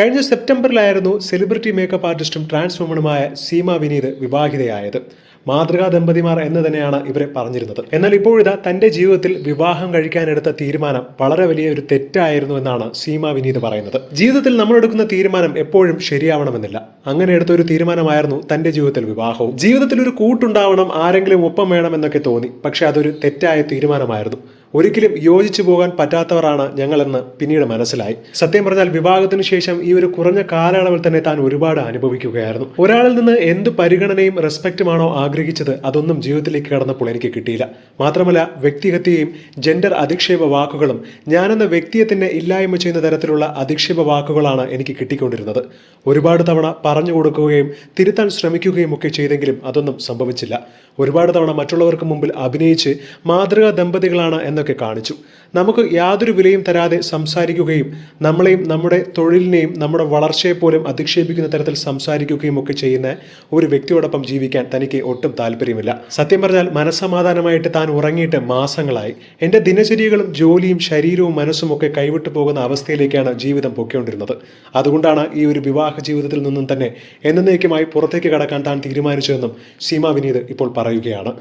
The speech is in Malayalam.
കഴിഞ്ഞ സെപ്റ്റംബറിലായിരുന്നു സെലിബ്രിറ്റി മേക്കപ്പ് ആർട്ടിസ്റ്റും ട്രാൻസ് വുമണുമായ സീമ വിനീത് വിവാഹിതയായത്. മാതൃകാ ദമ്പതിമാർ എന്ന് തന്നെയാണ് ഇവരെ പറഞ്ഞിരുന്നത്. എന്നാൽ ഇപ്പോഴിതാ തന്റെ ജീവിതത്തിൽ വിവാഹം കഴിക്കാനെടുത്ത തീരുമാനം വളരെ വലിയ ഒരു തെറ്റായിരുന്നു എന്നാണ് സീമ വിനീത് പറയുന്നത്. ജീവിതത്തിൽ നമ്മൾ എടുക്കുന്ന തീരുമാനം എപ്പോഴും ശരിയാവണമെന്നില്ല. അങ്ങനെ എടുത്ത ഒരു തീരുമാനമായിരുന്നു തന്റെ ജീവിതത്തിൽ വിവാഹവും. ജീവിതത്തിൽ ഒരു കൂട്ടുണ്ടാവണം ആരെങ്കിലും ഒപ്പം വേണം എന്നൊക്കെ തോന്നി. പക്ഷെ അതൊരു തെറ്റായ തീരുമാനമായിരുന്നു. ഒരിക്കലും യോജിച്ചു പോകാൻ പറ്റാത്തവരാണ് ഞങ്ങളെന്ന് പിന്നീട് മനസ്സിലായി. സത്യം പറഞ്ഞാൽ വിവാഹത്തിന് ശേഷം ഈ ഒരു കുറഞ്ഞ കാലയളവിൽ തന്നെ താൻ ഒരുപാട് അനുഭവിക്കുകയായിരുന്നു. ഒരാളിൽ നിന്ന് എന്ത് പരിഗണനയും റെസ്പെക്റ്റുമാണോ ആഗ്രഹിച്ചത് അതൊന്നും ജീവിതത്തിലേക്ക് കടന്നപ്പോൾ എനിക്ക് കിട്ടിയില്ല. മാത്രമല്ല വ്യക്തിഹത്യയും ജെൻഡർ അധിക്ഷേപ വാക്കുകളും ഞാനെന്ന വ്യക്തിയെ തന്നെ ഇല്ലായ്മ ചെയ്യുന്ന തരത്തിലുള്ള അധിക്ഷേപ വാക്കുകളാണ് എനിക്ക് കിട്ടിക്കൊണ്ടിരുന്നത്. ഒരുപാട് തവണ പറഞ്ഞു കൊടുക്കുകയും തിരുത്താൻ ശ്രമിക്കുകയും ഒക്കെ ചെയ്തെങ്കിലും അതൊന്നും സംഭവിച്ചില്ല. ഒരുപാട് തവണ മറ്റുള്ളവർക്ക് മുമ്പിൽ അഭിനയിച്ച് മാതൃകാ ദമ്പതികളാണ് എന്നൊക്കെ കാണിച്ചു. നമുക്ക് യാതൊരു വിലയും തരാതെ സംസാരിക്കുകയും നമ്മളെയും നമ്മുടെ തൊഴിലിനെയും നമ്മുടെ വളർച്ചയെ പോലും അധിക്ഷേപിക്കുന്ന തരത്തിൽ സംസാരിക്കുകയും ഒക്കെ ചെയ്യുന്ന ഒരു വ്യക്തിയോടൊപ്പം ജീവിക്കാൻ തനിക്ക് ഒട്ടും താല്പര്യമില്ല. സത്യം പറഞ്ഞാൽ മനസ്സമാധാനമായിട്ട് താൻ ഉറങ്ങിയിട്ട് മാസങ്ങളായി. എന്റെ ദിനചര്യകളും ജോലിയും ശരീരവും മനസ്സും ഒക്കെ കൈവിട്ടു പോകുന്ന അവസ്ഥയിലേക്കാണ് ജീവിതം പൊക്കിക്കൊണ്ടിരുന്നത് അതുകൊണ്ടാണ് ഈ ഒരു വിവാഹ ജീവിതത്തിൽ നിന്നും തന്നെ എന്നേക്കുമായി പുറത്തേക്ക് കടക്കാൻ താൻ തീരുമാനിച്ചതെന്നും സീമ വിനീത് ഇപ്പോൾ പറയുകയാണ്.